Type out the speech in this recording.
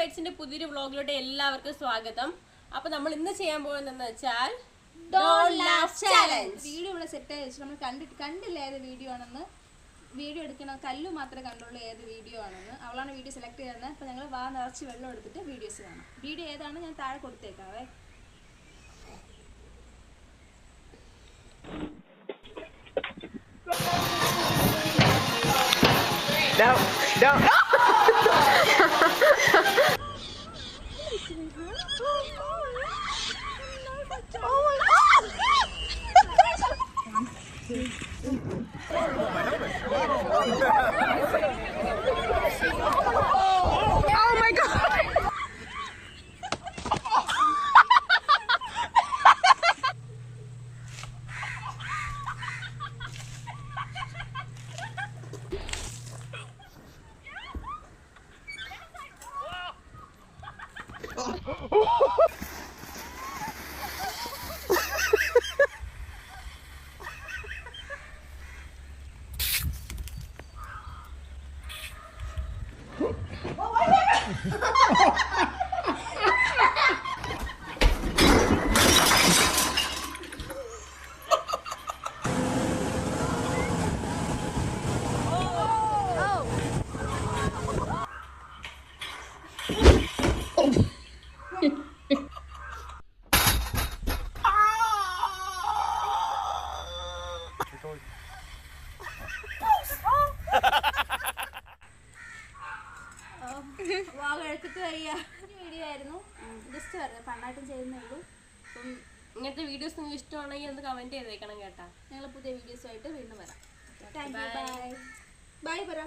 ബൈറ്റ്സിന്റെ പുതിയൊരു വ്ളോഗിലോട്ട് എല്ലാവർക്കും സ്വാഗതം. അപ്പൊ നമ്മൾ ഇന്ന് ചെയ്യാൻ പോകുന്നതെന്ന് വെച്ചാൽ. വീഡിയോ ഇവിടെ സെറ്റ് ആയി വെച്ചു. നമ്മൾ കണ്ടിട്ട് കണ്ടില്ല ഏത് വീഡിയോ ആണെന്ന്. വീഡിയോ എടുക്കണം കല്ലു മാത്രമേ കണ്ടുള്ളൂ ഏത് വീഡിയോ ആണെന്ന്. അവളാണ് വീഡിയോ സെലക്ട് ചെയ്യുന്നത് അപ്പൊ ഞങ്ങൾ വാ നിറച്ച് വെള്ളം എടുത്തിട്ട് വീഡിയോസ് കാണാം. വീഡിയോ ഏതാണ്? ഞാൻ താഴെ കൊടുത്തേക്കാവേ. No, no. helmet! Well, I never. വാ കഴിച്ചിട്ട് വയ്യ. വീഡിയോ ആയിരുന്നു. ജസ്റ്റ് പറഞ്ഞു പണ്ടായിട്ടും ചെയ്യുന്നേ ഉള്ളൂ. അപ്പം ഇങ്ങനത്തെ വീഡിയോസ് നിങ്ങൾക്ക് ഇഷ്ടമാണെങ്കിൽ ഒന്ന് കമന്റ് ചെയ്തേക്കണം കേട്ടാ. ഞങ്ങൾ പുതിയ വീഡിയോസുമായിട്ട് വീണ്ടും വരാം. താങ്ക് യു ബൈ ബൈ പറ.